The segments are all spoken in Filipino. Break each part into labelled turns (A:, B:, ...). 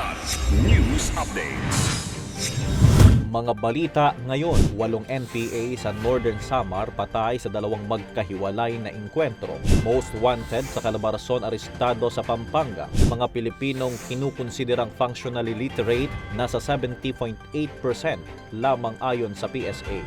A: Kilat News Updates.
B: Mga balita ngayon, walong NPA sa Northern Samar patay sa dalawang magkahiwalay na inkwentro. Most wanted sa Calabarzon arestado sa Pampanga. Mga Pilipinong kinukonsiderang functionally literate nasa 70.8% lamang ayon sa PSA.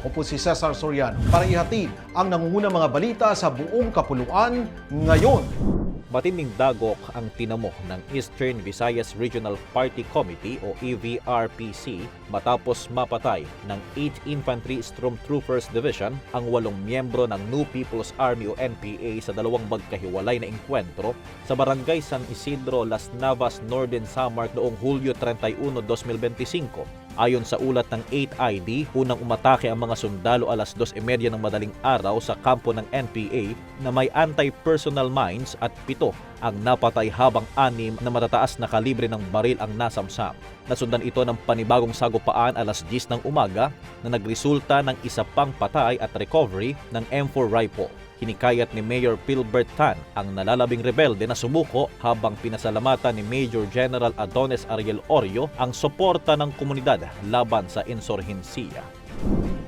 C: Ako po si Cesar Soriano para ihatid ang nangungunang mga balita sa buong kapuluan ngayon.
B: Matinding dagok ang tinamo ng Eastern Visayas Regional Party Committee o EVRPC matapos mapatay ng 8th Infantry Stormtroopers Division ang walong miyembro ng New People's Army o NPA sa dalawang magkahiwalay na engkwentro sa barangay San Isidro, Las Navas, Northern Samar noong Hulyo 31, 2025. Ayon sa ulat ng 8ID, unang umatake ang mga sundalo alas 2.30 ng madaling araw sa kampo ng NPA na may anti-personal mines at pito ang napatay habang anim na matataas na kalibre ng baril ang nasamsam. Nasundan ito ng panibagong sagupaan alas 10 ng umaga na nagresulta ng isa pang patay at recovery ng M4 rifle. Hinikayat ni Mayor Philbert Tan ang nalalabing rebelde na sumuko habang pinasalamatan ni Major General Adonis Ariel Orio ang suporta ng komunidad laban sa insurhensiya.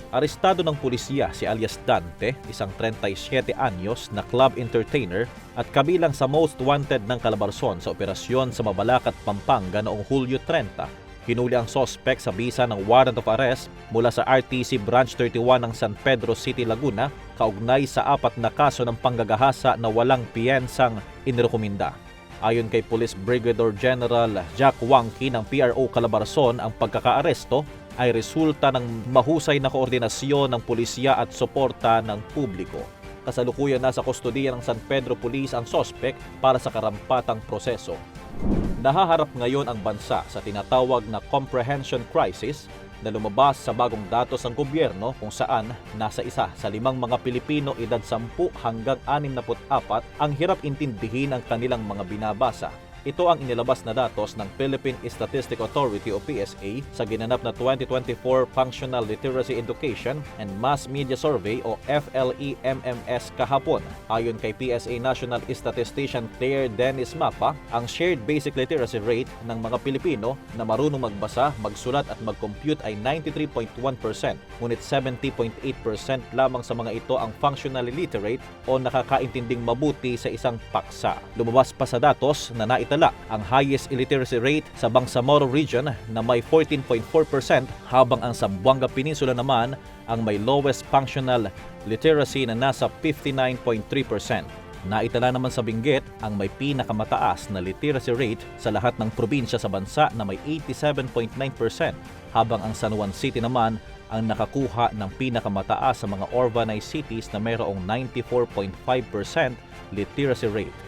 B: Arestado ng pulisya si alias Dante, isang 37 anyos na club entertainer at kabilang sa most wanted ng Calabarzon sa operasyon sa Mabalacat, Pampanga noong Hulyo 30. Hinuli ang sospek sa bisa ng warrant of arrest mula sa RTC Branch 31 ng San Pedro City, Laguna, kaugnay sa apat na kaso ng panggagahasa na walang piyensang inirekomenda. Ayon kay Police Brigadier General Jack Wangki ng PRO Calabarzon, ang pagkakaaresto ay resulta ng mahusay na koordinasyon ng pulisya at suporta ng publiko. Kasalukuyan nasa kustodiya ng San Pedro Police ang sospek para sa karampatang proseso. Nahaharap ngayon ang bansa sa tinatawag na comprehension crisis na lumabas sa bagong datos ng gobyerno kung saan nasa isa sa limang mga Pilipino edad 10 hanggang 64 ang hirap intindihin ang kanilang mga binabasa. Ito ang inilabas na datos ng Philippine Statistic Authority o PSA sa ginanap na 2024 Functional Literacy Education and Mass Media Survey o FLE-MMS kahapon. Ayon kay PSA National Statistician Claire Dennis Mapa, ang shared basic literacy rate ng mga Pilipino na marunong magbasa, magsulat at mag-compute ay 93.1%, ngunit 70.8% lamang sa mga ito ang functionally literate o nakakaintinding mabuti sa isang paksa. Lumabas pa sa datos na naitala ang highest illiteracy rate sa Bangsamoro region na may 14.4% habang ang Zamboanga Peninsula naman ang may lowest functional literacy na nasa 59.3%. Naitala naman sa Benguet ang may pinakamataas na literacy rate sa lahat ng probinsya sa bansa na may 87.9% habang ang San Juan City naman ang nakakuha ng pinakamataas sa mga urbanized cities na mayroong 94.5% literacy rate.